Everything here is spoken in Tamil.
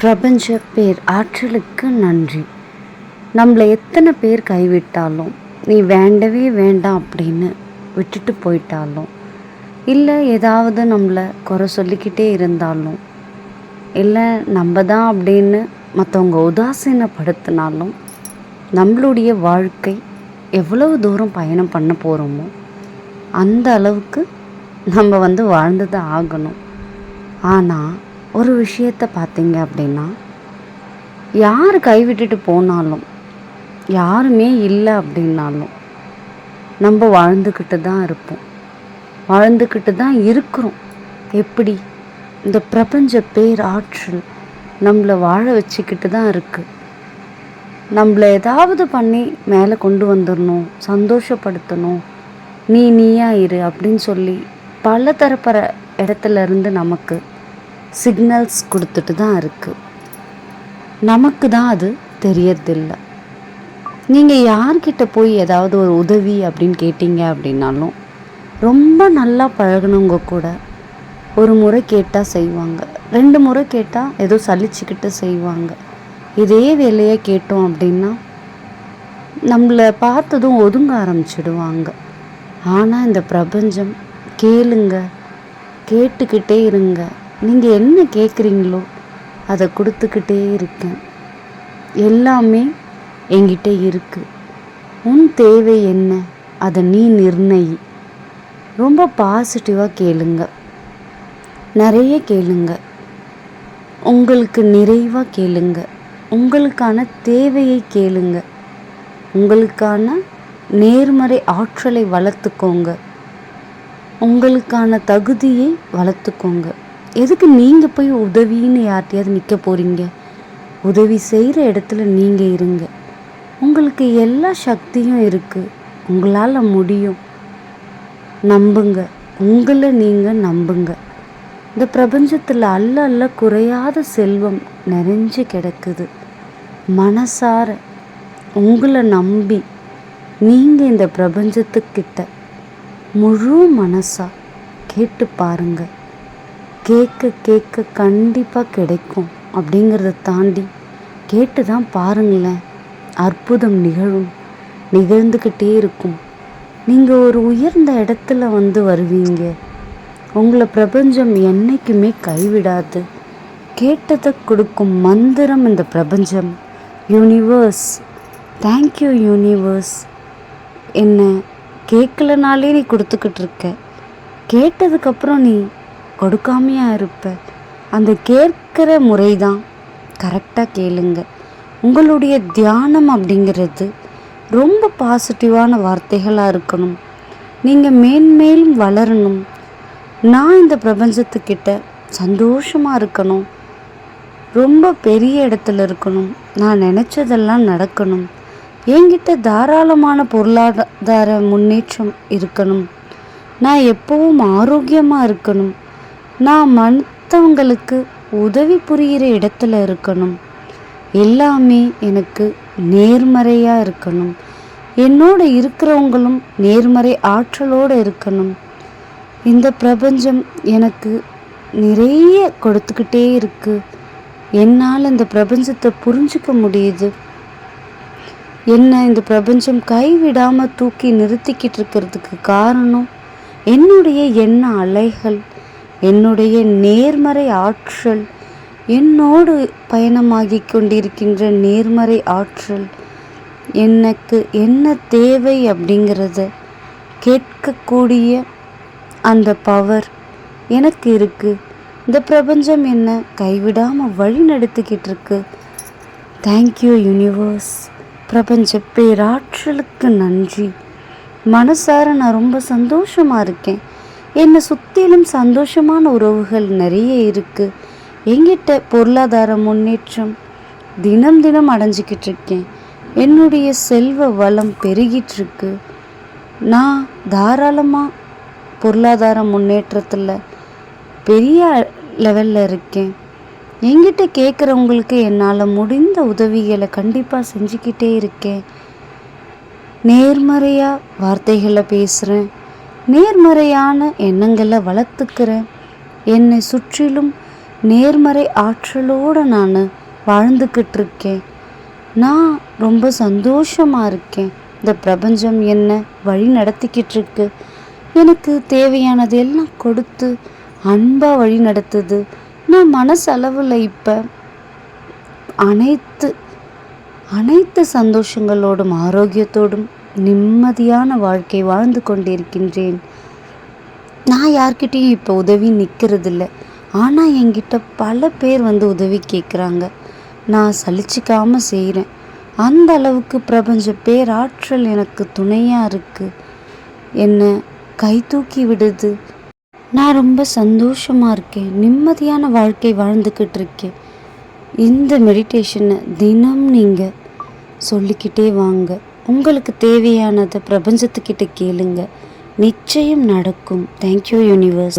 பிரபஞ்ச பேர் ஆற்றலுக்கு நன்றி. நம்மளை எத்தனை பேர் கைவிட்டாலும் நீ வேண்டவே வேண்டாம் அப்படின்னு விட்டுட்டு போயிட்டாலும் இல்லை ஏதாவது நம்மளை குறை சொல்லிக்கிட்டே இருந்தாலும் இல்லை நம்ம தான் அப்படின்னு மற்றவங்க உதாசீனப்படுத்தினாலும் நம்மளுடைய வாழ்க்கை எவ்வளவு தூரம் பயணம் பண்ண போகிறோமோ அந்த அளவுக்கு நம்ம வந்து வாழ்ந்து தான் ஆகணும். ஆனால் ஒரு விஷயத்தை பார்த்தீங்க அப்படின்னா யார் கைவிட்டுட்டு போனாலும் யாருமே இல்லை அப்படின்னாலும் நம்ம வாழ்ந்துக்கிட்டு தான் இருப்போம். வாழ்ந்துக்கிட்டு தான் இருக்கிறோம். எப்படி? இந்த பிரபஞ்ச பேராற்றல் நம்மளை வாழ வச்சுக்கிட்டு தான் இருக்குது நம்மளை ஏதாவது பண்ணி மேலே கொண்டு வந்துடணும் சந்தோஷப்படுத்தணும் நீ நீயா இரு அப்படின்னு சொல்லி பல தரப்பற இடத்துல இருந்து நமக்கு சிக்னல்ஸ் கொடுத்துட்டு தான் இருக்குது நமக்கு தான் அது தெரியறதில்லை. நீங்கள் யார்கிட்ட போய் ஏதாவது ஒரு உதவி அப்படின்னு கேட்டீங்க அப்படின்னாலும் ரொம்ப நல்லா பழகினவங்க கூட ஒரு முறை கேட்டால் செய்வாங்க. ரெண்டு முறை கேட்டால் ஏதோ சலிச்சுக்கிட்டு செய்வாங்க. இதே வேலையை கேட்டோம் அப்படின்னா நம்மளை பார்த்ததும் ஒதுங்க ஆரம்பிச்சிடுவாங்க. ஆனால் இந்த பிரபஞ்சம் கேளுங்க கேட்டுக்கிட்டே இருங்க. நீங்கள் என்ன கேட்குறீங்களோ அதை கொடுத்துக்கிட்டே இருக்கேன். எல்லாமே என்கிட்ட இருக்குது உன் தேவை என்ன? அதை நீ நிர்ணயி. ரொம்ப பாசிட்டிவாக கேளுங்க. நிறைய கேளுங்க. உங்களுக்கு நிறைவாக கேளுங்க. உங்களுக்கான தேவையை கேளுங்க. உங்களுக்கான நேர்மறை ஆற்றலை வளர்த்துக்கோங்க. உங்களுக்கான தகுதியை வளர்த்துக்கோங்க. எதுக்கு நீங்கள் போய் உதவின்னு யார்கிட்டயாவது நிற்க போகிறீங்க உதவி செய்கிற இடத்துல நீங்கள் இருங்க. உங்களுக்கு எல்லா சக்தியும் இருக்குது உங்களால் முடியும். நம்புங்க. உங்களை நீங்கள் நம்புங்க. இந்த பிரபஞ்சத்தில் அல்ல அல்ல குறையாத செல்வம் நிறைஞ்சு கிடக்குது. மனசார உங்களை நம்பி நீங்கள் இந்த பிரபஞ்சத்துக்கிட்ட முழு மனசாக கேட்டு பாருங்கள் கேட்க கேட்க கண்டிப்பாக கிடைக்கும் அப்படிங்கிறத தாண்டி கேட்டு தான் பாருங்களேன். அற்புதம் நிகழும் நிகழ்ந்துக்கிட்டே இருக்கும். நீங்கள் ஒரு உயர்ந்த இடத்துல வந்து வருவீங்க. உங்களை பிரபஞ்சம் என்றைக்குமே கைவிடாது. கேட்டதை கொடுக்கும் மந்திரம் இந்த பிரபஞ்சம். யூனிவர்ஸ் தேங்க்யூ யூனிவர்ஸ் என்ன கேட்கலனாலே நீ கொடுத்துக்கிட்டு இருக்க. கேட்டதுக்கப்புறம் நீ கொடுக்காமையா இருப்ப. அந்த கேட்குற முறை தான் கரெக்டாக கேளுங்க. உங்களுடைய தியானம் அப்படிங்கிறது ரொம்ப பாசிட்டிவான வார்த்தைகளாக இருக்கணும். நீங்கள் மேன்மேலும் வளரணும். நான் இந்த பிரபஞ்சத்துக்கிட்ட சந்தோஷமாக இருக்கணும். ரொம்ப பெரிய இடத்துல இருக்கணும். நான் நினச்சதெல்லாம் நடக்கணும். என்கிட்ட தாராளமான பொருளாதார முன்னேற்றம் இருக்கணும். நான் எப்போவும் ஆரோக்கியமாக இருக்கணும். நான் மற்றவங்களுக்கு உதவி புரிகிற இடத்துல இருக்கணும். எல்லாமே எனக்கு நேர்மறையாக இருக்கணும். என்னோட இருக்கிறவங்களும் நேர்மறை ஆற்றலோடு இருக்கணும். இந்த பிரபஞ்சம் எனக்கு நிறைய கொடுத்துக்கிட்டே இருக்கு. என்னால் இந்த பிரபஞ்சத்தை புரிஞ்சுக்க முடியுது. என்ன இந்த பிரபஞ்சம் கைவிடாமல் தூக்கி நிறுத்திக்கிட்டு இருக்கிறதுக்கு காரணம் என்னுடைய எண்ண அலைகள். என்னுடைய நேர்மறை ஆற்றல். என்னோடு பயணமாகி கொண்டிருக்கின்ற நேர்மறை ஆற்றல். எனக்கு என்ன தேவை அப்படிங்கிறத கேட்கக்கூடிய அந்த பவர் எனக்கு இருக்குது இந்த பிரபஞ்சம் என்ன கைவிடாமல் வழி நடத்திக்கிட்டு இருக்கு தேங்க்யூ யூனிவர்ஸ் பிரபஞ்ச பேராற்றலுக்கு நன்றி. மனசார நான் ரொம்ப சந்தோஷமாக இருக்கேன். என்னை சுற்றிலும் சந்தோஷமான உறவுகள் நிறைய இருக்குது எங்கிட்ட பொருளாதார முன்னேற்றம் தினம் தினம் அடைஞ்சிக்கிட்டு இருக்கேன். என்னுடைய செல்வ வளம் பெருகிட்டுருக்கு நான் தாராளமாக பொருளாதார முன்னேற்றத்தில் பெரிய லெவலில் இருக்கேன். என்கிட்ட கேட்குறவங்களுக்கு என்னால் முடிந்த உதவிகளை கண்டிப்பாக செஞ்சுக்கிட்டே இருக்கேன். நேர்மறையாக வார்த்தைகளை பேசுகிறேன் நேர்மறையான எண்ணங்களை வளர்த்துக்கிறேன் என்னை சுற்றிலும் நேர்மறை ஆற்றலோடு நான் வாழ்ந்துக்கிட்டு இருக்கேன் நான் ரொம்ப சந்தோஷமாக இருக்கேன். இந்த பிரபஞ்சம் என்ன வழி நடத்திக்கிட்டு இருக்கு எனக்கு தேவையானது எல்லாம் கொடுத்து அன்பாக வழி நடத்துது. நான் மனசளவில் இப்போ அனைத்து அனைத்து சந்தோஷங்களோடும் ஆரோக்கியத்தோடும் நிம்மதியான வாழ்க்கை வாழ்ந்து கொண்டிருக்கின்றேன். நான் யார்கிட்டயும் இப்போ உதவி நிற்கிறதில்ல ஆனால் என்கிட்ட பல பேர் வந்து உதவி கேட்குறாங்க நான் சலிச்சிக்காமல் செய்கிறேன் அந்த அளவுக்கு பிரபஞ்ச பேராற்றல் எனக்கு துணையாக இருக்குது என்னை கை தூக்கி விடுது. நான் ரொம்ப சந்தோஷமாக இருக்கேன். நிம்மதியான வாழ்க்கை வாழ்ந்துக்கிட்டு இருக்கேன். இந்த மெடிடேஷனை தினம் நீங்கள் சொல்லிக்கிட்டே வாங்க. உங்களுக்கு தேவையானதை பிரபஞ்சத்துக்கிட்ட கேளுங்க. நிச்சயம் நடக்கும். Thank you universe